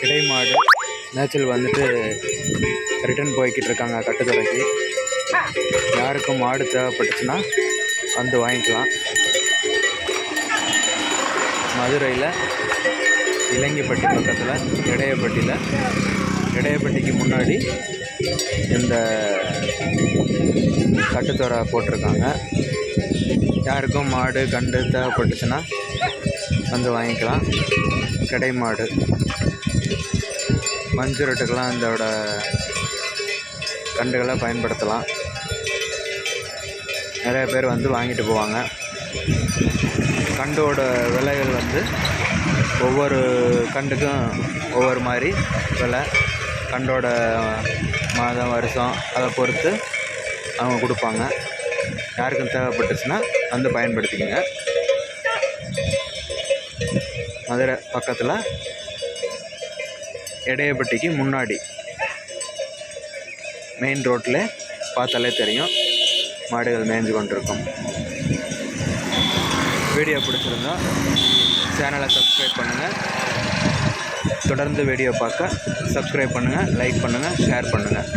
கிடை மாடு மேய்ச்சல் வந்துட்டு ரிட்டர்ன் போய்கிட்டு இருக்காங்க கட்டுத்துறைக்கு யாருக்கும் மாடு தேவைப்பட்டுச்சுன்னா வந்து வாங்கிக்கலாம். மதுரையில் இலங்கைப்பட்டி பக்கத்தில் இடையப்பட்டியில். இடையப்பட்டிக்கு முன்னாடி இந்த கட்டுத்தொரை போட்டிருக்காங்க. யாருக்கும் மாடு கண்டு தேவைப்பட்டுச்சுன்னா வந்து வாங்கிக்கலாம். கிடை மாடு. மஞ்சுரட்டுக்கெல்லாம் இதோட கண்டுகளை பயன்படுத்தலாம். நிறைய பேர் வந்து வாங்கிட்டு போவாங்க. கண்டோட விலைகள் வந்து ஒவ்வொரு கண்டுக்கும் ஒவ்வொரு மாதிரி விலை. கண்டோட மாதம் வருஷம் அதை பொறுத்து அவங்க கொடுப்பாங்க. யாருக்கும் தேவைப்பட்டுச்சுன்னா வந்து பயன்படுத்திக்கங்க. மதுரை பக்கத்தில் இடையப்பட்டிக்கு முன்னாடி மெயின் ரோட்டில் பார்த்தாலே தெரியும். மாடுகள் மேய்ஞ்சு கொண்டிருக்கும். வீடியோ பிடிச்சிருந்தா சேனலை சப்ஸ்கிரைப் பண்ணுங்கள் தொடர்ந்து வீடியோ பார்க்க சப்ஸ்கிரைப் பண்ணுங்கள் லைக் பண்ணுங்கள் ஷேர் பண்ணுங்கள்